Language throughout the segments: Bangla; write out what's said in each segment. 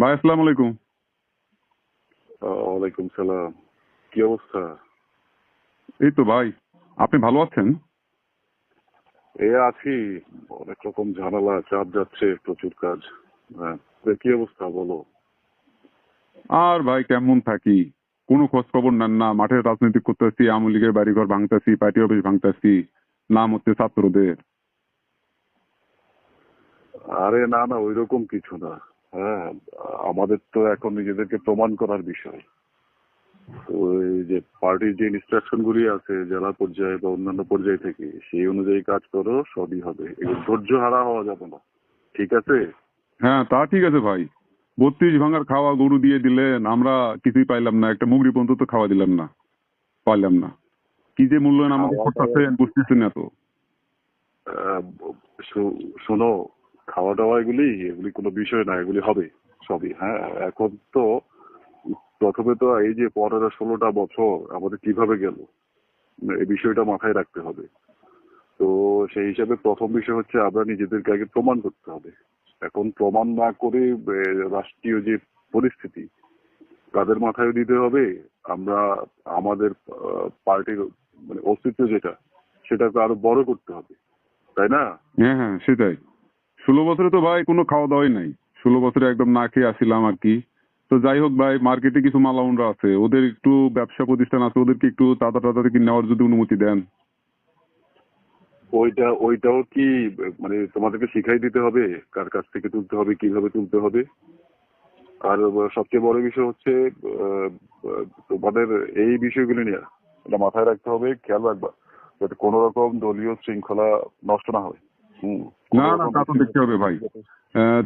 ভাই আসসালামু আলাইকুম। ওয়ালাইকুম সালাম। কি অবস্থা? এই তো ভাই আপনি ভালো আছেন? এ আছি। অনেক রকম ঝামেলা চাপ যাচ্ছে প্রচুর কাজ। হ্যাঁ কি অবস্থা বলো? আর ভাই কেমন থাকি? কোনো খোঁজ খবর নেন না মাঠে রাজনীতি করতেছি আওয়ামী লীগের বাড়িঘর ভাঙতেছি পার্টি অফিস ভাঙতেছি নাম হচ্ছে ছাত্রদের। আরে না না ওই রকম কিছু না। হ্যাঁ আমাদের তো এখন নিজেদেরকে প্রমাণ করার বিষয়। ওই যে পার্টির যে ইনস্ট্রাকশন গুলি আছে জেলা পর্যায়ে বা অন্যান্য পর্যায় থেকে সেই অনুযায়ী কাজ করো সবই হবে। ধৈর্য হারা হওয়া যাবে না। ঠিক আছে? হ্যাঁ তা ঠিক আছে ভাই। বত্রিশ ভাঙার খাওয়া গরু দিয়ে দিলেন আমরা কিছুই পাইলাম না একটা মুগরি পর্যন্ত তো খাওয়া দিলাম না পাইলাম না। কি যে মূল্যায়ন আমাদের করতেছেন বুঝতেছি না তো শোনো খাওয়া দাওয়া এগুলি এগুলি কোনো বিষয় না, এগুলি হবে, সবই হ্যাঁ? এখন তো প্রথমে তো এই যে পনেরো ষোলোটা বছর আমাদের কীভাবে গেল, এই বিষয়টা মাথায় রাখতে হবে। তো সেই হিসাবে প্রথম বিষয় হচ্ছে আমরা নিজেদেরকে আগে প্রমাণ করতে হবে। এখন প্রমাণ না করে রাষ্ট্রীয় যে পরিস্থিতি, তাদের মাথায় দিতে হবে। আমরা, আমাদের পার্টির মানে অস্তিত্ব যেটা, সেটাকে আরও বড় করতে হবে। তাই না? হ্যাঁ হ্যাঁ সেটাই। ষোলো বছরে তো ভাই কোনো খাওয়া দাওয়াই নাই। ষোলো বছরে একদম না খেয়ে আসিলাম আর কি। তো যাই হোক ভাই মার্কেটে কিছু মালাউনরা আছে। ওদের একটু ব্যবসা প্রতিষ্ঠান আছে, ওদেরকে একটু চাঁদা টাদা কি নেওয়ার যদি অনুমতি দেন। ওইটা, ওইটাও কি মানে তোমাদেরকে শিখাই দিতে হবে? কার কাছ থেকে তুলতে হবে, কীভাবে তুলতে হবে? আর সবচেয়ে বড় বিষয় হচ্ছে তোমাদের এই বিষয়গুলি নিয়ে এটা মাথায় রাখতে হবে, খেয়াল রাখবা, যাতে কোনো রকম দলীয় শৃঙ্খলা নষ্ট না হয়। না না, তা তো দেখতে হবে ভাই।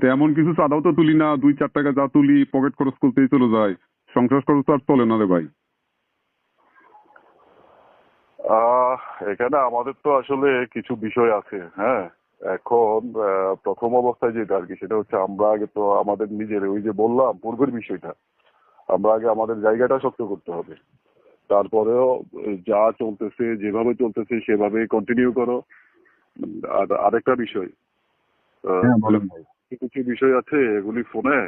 তো এমন কিছু চাঁদাও তো তুলি না, দুই চার টাকা যা তুলি পকেট খরচ করতেই চলে যায়। সংসার খরচ আর চলে না রে ভাই। এখানে আমাদের তো আসলে কিছু বিষয় আছে হ্যাঁ? এখন প্রথম অবস্থায় যেটা আর কি, সেটা হচ্ছে আমরা আগে তো আমাদের নিজের, ওই যে বললাম, পূর্বের বিষয়টা। আমরা আগে আমাদের জায়গাটা শক্ত করতে হবে। তারপরেও যা চলতেছে, যেভাবে চলতেছে সেভাবে কন্টিনিউ করো। আর আরেকটা বিষয় হ্যাঁ কিছু বিষয় আছে এগুলি ফোনে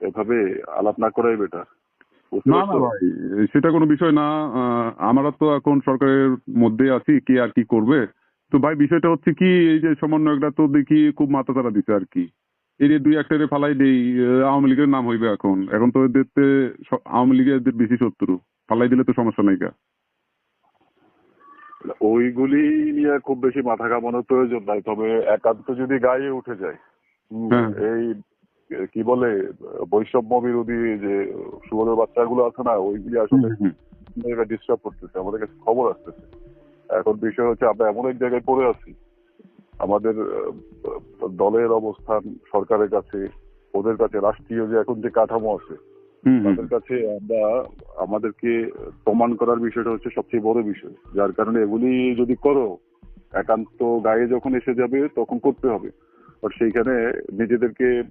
এভাবে আলাপ না করাই বেটার না না ভাই সেটা কোনো বিষয় না আমরা তো এখন সরকারের মধ্যে আছি কে আর কি করবে। তো ভাই বিষয়টা হচ্ছে কি এই যে সমন্বয়করা তো দেখি খুব মাথা তারা দিছে আর কি। এই যে দুই একটারে ফালাই দেই আওয়ামী লীগের নাম হইবে এখন। এখন তো এদের আওয়ামী লীগের বেশি শত্রু। ফালাই দিলে তো সমস্যা নাই কা ওইগুলি নিয়ে খুব বেশি মাথা ঘামানোর প্রয়োজন নাই তবে একান্ত যদি গায়ে উঠে যায় হ্যাঁ। এই কি বলে বৈষম্য বিরোধী যে শুয়োরের বাচ্চাগুলো আছে না ওইগুলি আসলে ডিস্টার্ব করতেছে আমাদের কাছে খবর আসতেছে এখন বিষয় হচ্ছে আমরা এমন এক জায়গায় পড়ে আছি আমাদের দলের অবস্থান সরকারের কাছে ওদের কাছে রাষ্ট্রীয় যে এখন যে কাঠামো আছে। তাদের কাছে আমরা আমাদেরকে প্রমাণ করার বিষয়টা হচ্ছে সবচেয়ে বড় বিষয়। যার কারণে এগুলি যদি করো একান্ত গায়ে যখন এসে যাবে তখন করতে হবে। আর সেইখানে নিজেদেরকে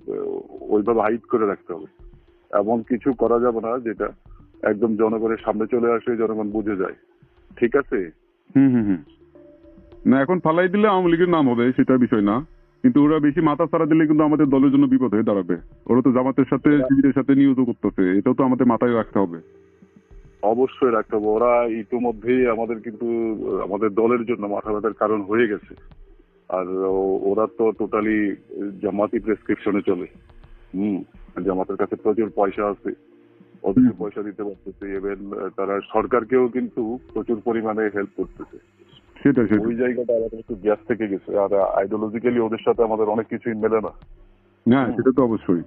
ওইভাবে হাইট করে রাখতে হবে। এমন কিছু করা যাবে না যেটা একদম জনগণের সামনে চলে আসে জনগণ বুঝে যায়। ঠিক আছে? হুম হুম হুম। না এখন ফালাই দিলে আওয়ামী লীগের নাম হবে সেটা বিষয় না। কিন্তু ওরা বেশি মাথা ছাড়া দিলে কিন্তু আমাদের দলের জন্য বিপদ হয়ে দাঁড়াবে। ওরা তো জামাতের সাথে শিবিরের সাথে নিয়োগ করতেছে। এটাও তো আমাদের মাথায় রাখতে হবে। অবশ্যই রাখতে হবে। ওরা ইতিমধ্যেই আমাদের কিন্তু আমাদের দলের জন্য মাথা ব্যথার কারণ হয়ে গেছে। আর ওরা তো টোটালি জামাতি প্রেসক্রিপশনে চলে। হম জামাতের কাছে প্রচুর পয়সা আছে। ওদেরকে হুম। পয়সা দিতে পারতেছে। ইভেন তারা সরকারকেও কিন্তু প্রচুর পরিমাণে হেল্প করতেছে। সেটা সেটা ওই জায়গাটা আমাদের একটু গ্যাস থেকে গেছে। আর আইডিওলজিক্যালি ওদের সাথে আমাদের অনেক কিছুই মেলে না। হ্যাঁ সেটা তো অবশ্যই।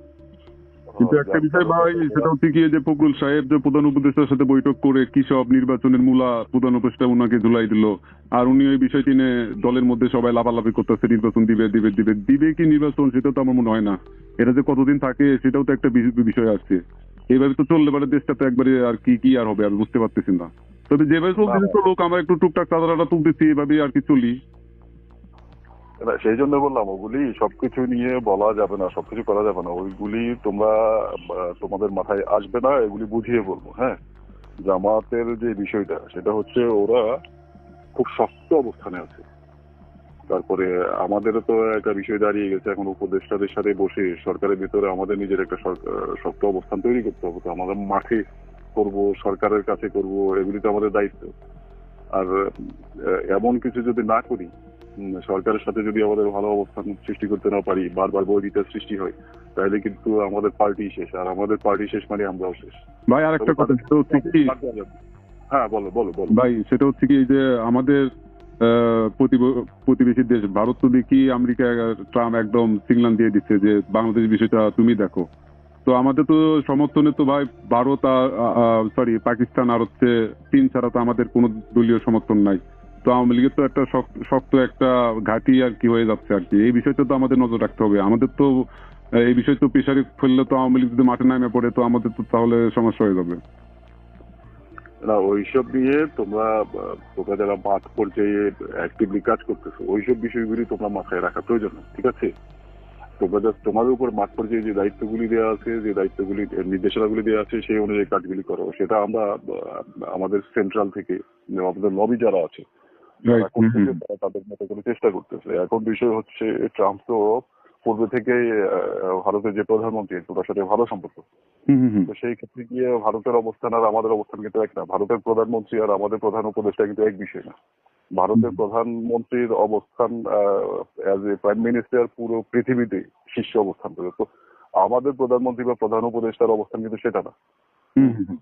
কিন্তু হ্যাঁ, একটা বিষয় ভাই সেটা হচ্ছে কি যে ফখরুল সাহেব যে প্রধান উপদেষ্টার সাথে বৈঠক করে কি সব নির্বাচনের মূলা প্রধান উপদেষ্টা উনাকে ঝুলাই দিল আর উনি ওই বিষয়টি নিয়ে দলের মধ্যে সবাই লাফালাফি করতেছে নির্বাচন দিবে দিবে দিবে। দিবে কি নির্বাচন সেটা তো আমার মনে হয় না। এটা যে কতদিন থাকে সেটাও তো একটা বিষয় আছে। এইভাবে তো চললে পারে দেশটা তো একবারে আর কি কি আর হবে? আমি বুঝতে পারতেছি না। তবে যেভাবে চলতেছে তো লোক আমরা একটু টুকটাক চাঁদাটা তুলতেছি এভাবে আর কি চলি। সেই জন্য বললাম ওগুলি সবকিছু নিয়ে বলা যাবে না সবকিছু করা যাবে না। ওইগুলি তোমরা তোমাদের মাথায় আসবে না এগুলি বুঝিয়ে বলব হ্যাঁ? জামাতের যে বিষয়টা সেটা হচ্ছে ওরা খুব শক্ত অবস্থানে আছে। তারপরে আমাদেরও তো একটা বিষয় দাঁড়িয়ে গেছে এখন উপদেষ্টাদের সাথে বসে সরকারের ভিতরে আমাদের নিজের একটা শক্ত অবস্থান তৈরি করতে হবে। তো আমাদের মাঠে করব সরকারের কাছে করব এগুলি তো আমাদের দায়িত্ব। আর এমন কিছু যদি না করি সরকারের সাথে যদি আমাদের ভালো অবস্থান সৃষ্টি করতে না পারি বারবার বৈরিতার সৃষ্টি হয় তাহলে কিন্তু আমাদের পার্টি শেষ। আর আমাদের পার্টি শেষ মানে আমরাও শেষ। ভাই আরেকটা কথা সেটা হচ্ছে কি হ্যাঁ বলো বলো বলো। ভাই সেটা হচ্ছে কি এই যে আমাদের প্রতিবেশী দেশ ভারত তো দেখি আমেরিকা, ট্রাম্প একদম সিগন্যাল দিয়ে দিচ্ছে যে বাংলাদেশ বিষয়টা তুমি দেখো। তো আমাদের তো সমর্থনে তো ভাই ভারত সরি পাকিস্তান আর হচ্ছে চীন ছাড়া তো আমাদের কোনো দলীয় সমর্থন নাই। তো আওয়ামী লীগের তো একটা শক্ত একটা ঘাঁটি আর কি হয়ে যাচ্ছে আর কি। এই বিষয়টা তো আমাদের নজর রাখতে হবে। আমাদের তো, এই বিষয় তো প্রেশারে ফেললে তো আওয়ামী লীগ যদি মাঠে নামে পড়ে, তো আমাদের তো তাহলে সমস্যা হয়ে যাবে। না ওইসব নিয়ে তোমরা তোমরা যারা মাঠ পর্যায়ে অ্যাক্টিভলি কাজ করতেছো ওইসব বিষয়গুলি তোমরা মাথায় রাখা প্রয়োজন ঠিক আছে? তোমরা তোমাদের উপর মাঠ পর্যায়ে যে দায়িত্বগুলি দেওয়া আছে যে দায়িত্বগুলি নির্দেশনাগুলি দেওয়া আছে সেই অনুযায়ী কাজগুলি করো। সেটা আমরা আমাদের সেন্ট্রাল থেকে আমাদের লবি যারা আছে। তারা তাদের মতো করে চেষ্টা করতেছে। এখন বিষয় হচ্ছে ট্রাম্প তো পূর্বে থেকে ভারতের যে প্রধানমন্ত্রী তার সাথে ভালো সম্পর্ক। তো সেই ক্ষেত্রে গিয়ে ভারতের অবস্থান আর আমাদের অবস্থান কিন্তু এক না। ভারতের প্রধানমন্ত্রী আর আমাদের প্রধান উপদেষ্টা কিন্তু এক বিষয় না। ভারতের প্রধানমন্ত্রীর অবস্থান অ্যাজ এ প্রাইম মিনিস্টার পুরো পৃথিবীতে শীর্ষ অবস্থান করে তো আমাদের প্রধানমন্ত্রী বা প্রধান উপদেষ্টার অবস্থান কিন্তু সেটা না। হুম।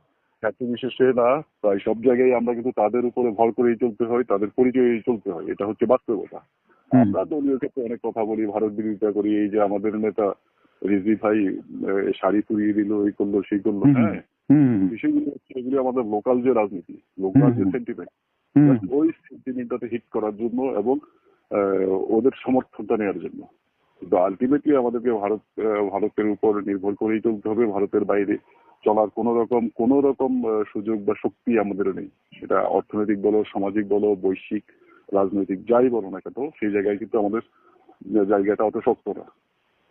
বিশেষে না প্রায় সব জায়গায় আমরা কিন্তু তাদের উপরে ভর করেই চলতে হয় তাদের পরিচয়েই চলতে হয়। এটা হচ্ছে বাস্তবতা। আমরা দলীয় ক্ষেত্রে অনেক কথা বলি ভারত বিরোধিতা করি এই যে আমাদের নেতা রিজি ভাই শাড়ি পুড়িয়ে দিল এই করল সেই করল হ্যাঁ। বিষয়গুলো হচ্ছে এগুলি আমাদের লোকাল যে রাজনীতি লোকাল যে। সেন্টিমেন্ট ওই সেন্টিমেন্টটাতে হিট করার জন্য এবং ওদের সমর্থনটা নেওয়ার জন্য। কিন্তু আলটিমেটলি আমাদেরকে ভারত ভারতের উপর নির্ভর করেই চলতে হবে ভারতের বাইরে চলার কোন রকম কোন রকম সুযোগ বা শক্তি আমাদের নেই। সেটা অর্থনৈতিক বলো সামাজিক বলো বৈশ্বিক রাজনৈতিক যাই বলো না কেন সেই জায়গায় কিন্তু আমাদের জায়গাটা অত শক্ত না।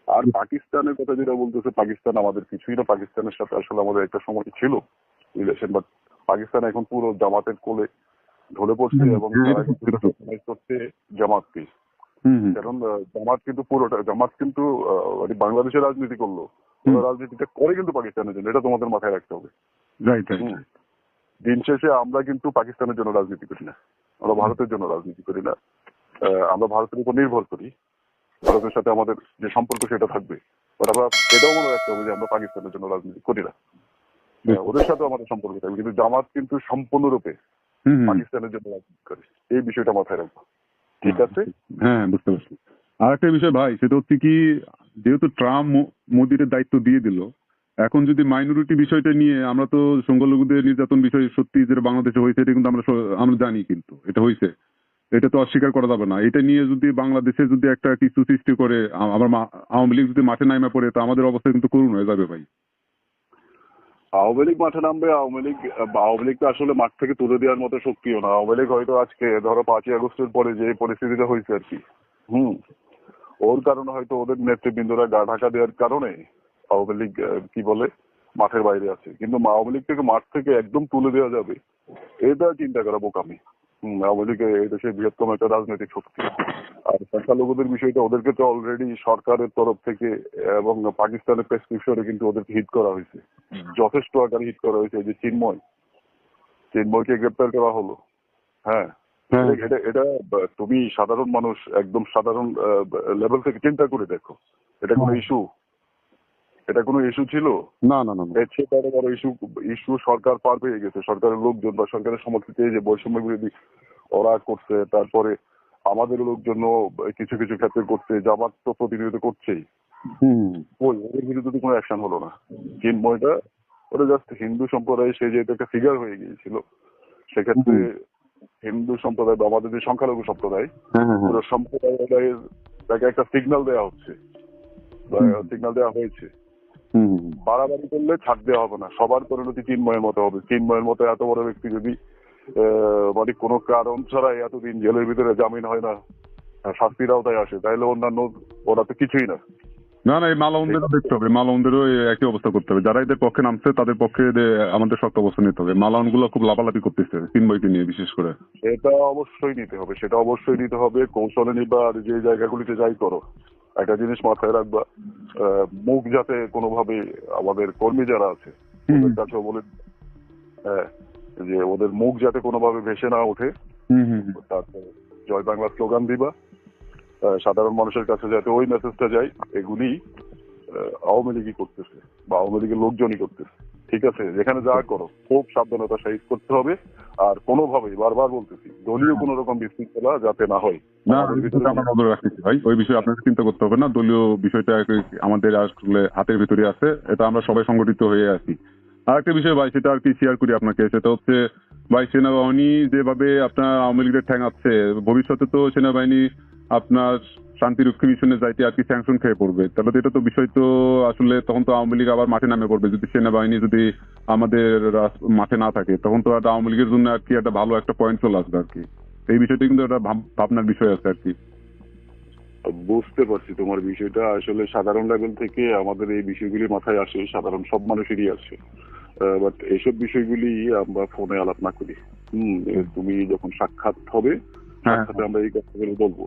আর পাকিস্তানের কথা যেটা বলতেছে পাকিস্তান আমাদের কিছুই না। পাকিস্তানের সাথে আসলে আমাদের একটা সময় ছিল রিলেশন বাট পাকিস্তান এখন পুরো জামাতের কোলে ঢলে পড়ছে এবং করছে জামাতকে। কারণ জামাত কিন্তু পুরোটা জামাত কিন্তু মানে বাংলাদেশের রাজনীতি করল। রাজনীতিটা করে কিন্তু পাকিস্তানের জন্য এটা তোমাদের মাথায় রাখতে হবে। দিন শেষে আমরা কিন্তু পাকিস্তানের জন্য রাজনীতি করি না। আমরা ভারতের জন্য রাজনীতি করি না। আমরা ভারতের উপর নির্ভর করি। ভারতের সাথে আমাদের যে সম্পর্ক সেটা থাকবে। বাট আমরা এটাও মনে রাখতে হবে যে আমরা পাকিস্তানের জন্য রাজনীতি করি না। ওদের সাথে আমাদের সম্পর্ক থাকবে। কিন্তু জামাত কিন্তু সম্পূর্ণরূপে। পাকিস্তানের জন্য রাজনীতি করে। এই বিষয়টা মাথায় রাখব। ঠিক আছে? হ্যাঁ বুঝতে পারছি। আর একটা বিষয় ভাই সেটা হচ্ছে কি যেহেতু ট্রাম্প মোদির দায়িত্ব দিয়ে দিল এখন যদি মাইনরিটি বিষয়টা নিয়ে আমরা তো সংখ্যালঘুদের নির্যাতন বিষয় সত্যি যেটা বাংলাদেশে হয়েছে, এটা কিন্তু আমরা আমরা জানি কিন্তু, এটা হয়েছে। এটা তো অস্বীকার করা যাবে না। এটা নিয়ে যদি বাংলাদেশে যদি একটা কিছু সৃষ্টি করে, আ- আবার মা- আওয়ামী লীগ যদি মাঠে নামে পড়ে, তো আমাদের অবস্থা কিন্তু করুণ হয়ে যাবে ভাই। আওয়ামী লীগ মাঠে নামবে, আওয়ামী লীগ আওয়ামী লীগকে আসলে মাঠ থেকে তুলে দেওয়ার মতো শক্তিও না। আওয়ামী লীগ হয়তো আজকে, ধরো পাঁচই আগস্টের পরে যে পরিস্থিতিটা হয়েছে আর কি। হুম। ওর কারণে হয়তো ওদের নেতৃবৃন্দরা গা ঢাকা দেওয়ার কারণে আওয়ামী লীগ কি বলে মাঠের বাইরে আছে। কিন্তু আওয়ামী লীগ থেকে মাঠ থেকে একদম তুলে দেওয়া যাবে এটা চিন্তা করা বোকামি। আওয়ামী লীগ এই বৃহত্তম একটা রাজনৈতিক শক্তি। আর সংখ্যালঘুদের বিষয়টা ওদেরকে তো অলরেডি সরকারের তরফ থেকে এবং পাকিস্তানের প্রেসক্রিপশনে কিন্তু ওদেরকে হিট করা হয়েছে। যথেষ্ট আকারে হিট করা হয়েছে। যে চিন্ময় চিন্ময়কে গ্রেপ্তার করা হলো। হ্যাঁ হ্যাঁ। এটা এটা তুমি সাধারণ মানুষ একদম সাধারণ লেভেল থেকে চিন্তা করে দেখো। এটা কোনো। ইস্যু এটা কোনো ইস্যু ছিল না না না। এর চেয়ে বড় বড় ইস্যু ইস্যু সরকার পার পেয়ে গেছে সরকারের লোকজন বা সরকারের সমর্থিত যে বৈষম্য বিরোধী ওরা করছে তারপরে আমাদের লোকজন কিছু কিছু ক্ষেত্রে করছে জামাত তো প্রতিনিধিত্ব করছেই ওই ওদের বিরুদ্ধে তো কোনো অ্যাকশন হলো না চিন্ময়টা ওটা জাস্ট হিন্দু সম্প্রদায় সে যেহেতু একটা ফিগার হয়ে গিয়েছিল সেক্ষেত্রে হিন্দু সম্প্রদায় বা আমাদের যে সংখ্যালঘু সম্প্রদায় হ্যাঁ হ্যাঁ হ্যাঁ। সম্প্রদায়ের তাকে একটা সিগন্যাল দেওয়া হচ্ছে। সিগন্যাল দেওয়া হয়েছে। বাড়াবাড়ি করলে ছাড় দেওয়া হবে না। সবার পরিণতি চিন্ময়ের মতো হবে। চিন্ময়ের মতো এত বড় ব্যক্তি যদি মানে কোনো কারণ ছাড়াই এতদিন জেলের ভিতরে জামিন হয় না শাস্তির আওতায় আসে তাহলে অন্যান্য ওরা তো কিছুই না। না না এই মালাউনদেরও দেখতে হবে। মালাউনদেরও একই অবস্থা করতে হবে। যারা এদের পক্ষে নামছে তাদের পক্ষে আমাদের শক্ত অবস্থা নিতে হবে। মালাউনগুলো খুব লাফালাফি করতেছে চিন্ময়কে নিয়ে বিশেষ করে। এটা অবশ্যই নিতে হবে। সেটা অবশ্যই নিতে হবে। কৌশলে নিবা যে জায়গাগুলিতে যাই করো। একটা জিনিস মাথায় রাখবা মুখ যাতে কোনোভাবে আমাদের কর্মী যারা আছে। ওদের কাছেও বলে হ্যাঁ, যে ওদের মুখ যাতে কোনোভাবে ভেসে না ওঠে। তারপরে জয় বাংলা স্লোগান দিবা সাধারণ মানুষের কাছে যাতে ওই মেসেজটা যায় এগুলি আওয়ামী লীগই করতেছে বা আওয়ামী লীগের লোকজনই করতেছে ঠিক আছে যেখানে যা করো খুব সাবধানতা সহিত করতে হবে আর কোনোভাবেই বারবার বলতেছি দলীয় কোনো রকম বিশৃঙ্খলা যাতে না হয়। না আমরা নজর রাখতেছি ভাই। ওই বিষয়ে চিন্তা করতে হবে না। দলীয় বিষয়টা আমাদের আসলে হাতের ভিতরে আছে এটা আমরা সবাই সংগঠিত হয়ে আছি। আর একটা বিষয় ভাই সেটা আর কি শেয়ার করি আপনাকে। সেটা হচ্ছে ভাই সেনাবাহিনী যেভাবে আপনার আওয়ামী লীগের ঠ্যাং আছে ভবিষ্যতে তো সেনাবাহিনী আপনার শান্তিরক্ষী মিশনে যাইতে আর কি স্যাংশন খেয়ে পড়বে। তাহলে তো এটা তো বিষয় তো আসলে তখন তো আওয়ামী লীগ আবার মাঠে নামে পড়বে। যদি সেনাবাহিনী যদি আমাদের মাঠে না থাকে তখন তো একটা আওয়ামী লীগের জন্য আর কি একটা ভালো একটা পয়েন্ট চলে আসবে আর কি। এই বিষয়টা কিন্তু একটা ভাবনার বিষয় আছে আর কি। বুঝতে পারছি তোমার বিষয়টা। আসলে সাধারণ লেভেল থেকে আমাদের এই বিষয়গুলি মাথায় আসে সাধারণ সব মানুষেরই আসে। বাট এইসব বিষয়গুলি আমরা ফোনে আলাপ না করি। হম তুমি যখন সাক্ষাৎ হবে হ্যাঁ সাক্ষাতে আমরা এই কথাগুলো বলব।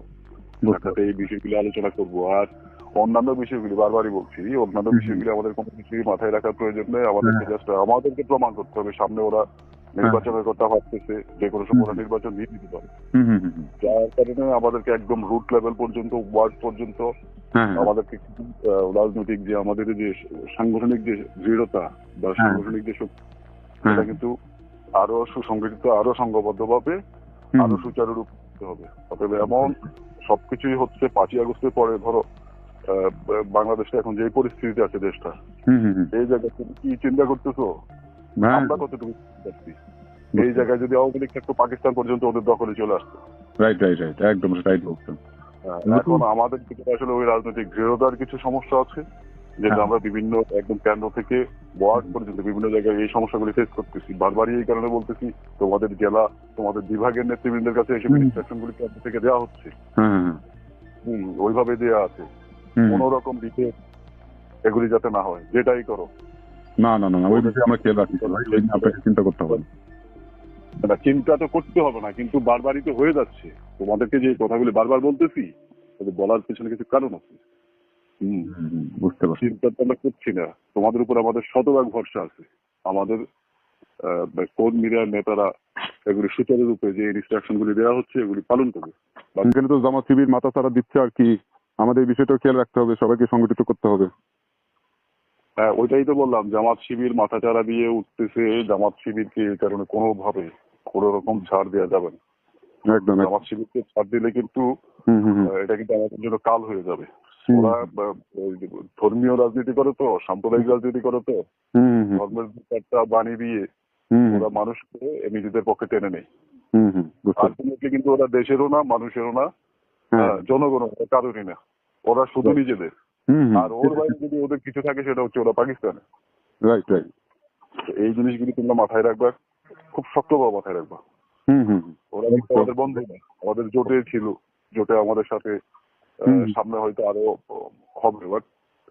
সাক্ষাতে এই বিষয়গুলি আলোচনা করব। আর অন্যান্য বিষয়গুলি বারবারই বলছি অন্যান্য বিষয়গুলি আমাদের কোনো কিছুই মাথায় রাখার প্রয়োজন নেই আমাদেরকে হ্যাঁ। জাস্ট আমাদেরকে প্রমাণ করতে হবে সামনে ওরা নির্বাচনের কথা ভাবতেছে যে কোনো সময় ওরা নির্বাচন দিয়ে দিতে পারে। যার কারণে আমাদেরকে একদম রুট লেভেল পর্যন্ত ওয়ার্ড পর্যন্ত হ্যাঁ হ্যাঁ। আমাদেরকে রাজনৈতিক যে আমাদের যে সাংগঠনিক যে দৃঢ়তা বা হ্যাঁ। সাংগঠনিক যে শক্তি হ্যাঁ। সেটা কিন্তু আরও সুসংগঠিত আরও সংঘবদ্ধ ভাবে আরও সুচারুরূপ হবে। তবে এমন সবকিছুই হচ্ছে পাঁচই আগস্টের পরে ধরো বাংলাদেশটা এখন যে পরিস্থিতিতে আছে দেশটা হুম, হুম, হুম। এই জায়গায় তুমি কি চিন্তা করতেছো হ্যাঁ, আমরা কতটুকু এই জায়গায় যদি আওয়ামী লীগ থাকতো পাকিস্তান পর্যন্ত ওদের দখলে চলে আসতো রাইট রাইট রাইট একদম রাইট বলছেন হ্যাঁ, এখন আমাদের আসলে ওই রাজনৈতিক দৃঢ়তার কিছু সমস্যা আছে যেটা হ্যাঁ। আমরা বিভিন্ন একদম কেন্দ্র থেকে ওয়ার্ড পর্যন্ত বিভিন্ন জায়গায় এই সমস্যাগুলি ফেস করতেছি বারবারই এই কারণে বলতেছি তোমাদের জেলা তোমাদের বিভাগের নেতৃবৃন্দের কাছে এইসব হুম। ইনস্ট্রাকশন গুলি কেন্দ্র থেকে দেওয়া হচ্ছে হ্যাঁ ওইভাবে দেওয়া আছে হুম। কোন রকম এগুলি যাতে না হয় যেটাই করো। না না না ওই বিষয়ে আমরা খেয়াল রাখি। আপনাকে চিন্তা করতে হবে না, চিন্তা তো করতে হবে না কিন্তু বারবারই তো হয়ে যাচ্ছে। তোমাদেরকে যে কথাগুলি বারবার বলতেছি বলার পিছনে কিছু কারণ আছে। বুঝতে পারছি। চিন্তা তো আমরা করছি না। তোমাদের উপর আমাদের শতভাগ ভরসা আছে। আমাদের কর্মীরা নেতারা এগুলি সুচারুরূপে যে ইনস্ট্রাকশন গুলি দেওয়া হচ্ছে এগুলি পালন করবে। তো জামাত শিবির মাথা ছাড়া দিচ্ছে আর কি। আমাদের এই বিষয়টাও খেয়াল রাখতে হবে সবাইকে সংগঠিত করতে হবে। হ্যাঁ ওইটাই তো বললাম জামাত শিবির মাথাচাড়া দিয়ে উঠতেছে জামাত শিবিরকে এই কারণে কোনোভাবে কোনো রকম ছাড় দেওয়া যাবে না। একদম। জামাত শিবিরকে ছাড় দিলে কিন্তু এটা কিন্তু আমাদের জন্য কাল হয়ে যাবে। ওরা ধর্মীয় রাজনীতি করে তো সাম্প্রদায়িক রাজনীতি করে তো ধর্মের একটা বাণী দিয়ে ওরা মানুষকে নিজেদের পক্ষে টেনে নেয়। আলটিমেটলি কিন্তু ওরা দেশেরও না মানুষেরও না। হ্যাঁ। না, কারোরই না। ওরা শুধু নিজেদের। আর ওর বাইরে যদি ওদের কিছু থাকে সেটা হচ্ছে ওরা পাকিস্তানে রাইট রাইট এই জিনিসগুলি তোমরা মাথায় রাখবা। খুব শক্তভাবে মাথায় রাখবা। ওরা আমাদের বন্ধু না। আমাদের জোটে ছিল। জোটে আমাদের সাথে সামনে হয়তো আরও হবে। বাট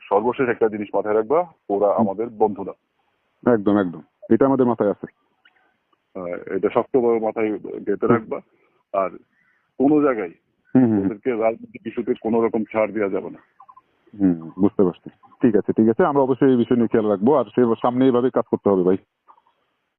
সর্বশেষ একটা জিনিস মাথায় রাখবা ওরা আমাদের বন্ধু না। একদম একদম। এটা আমাদের মাথায় আছে। এটা শক্তভাবে মাথায় গেঁথে রাখবা। আর কোনো জায়গায়। ওদেরকে রাজনৈতিক ইস্যুতে কোনো রকম ছাড় দেওয়া যাবে না। হম বুঝতে পারছি। ঠিক আছে ঠিক আছে। আমরা অবশ্যই এই বিষয় নিয়ে খেয়াল রাখব। আর সে সামনে এইভাবে কাজ করতে হবে ভাই।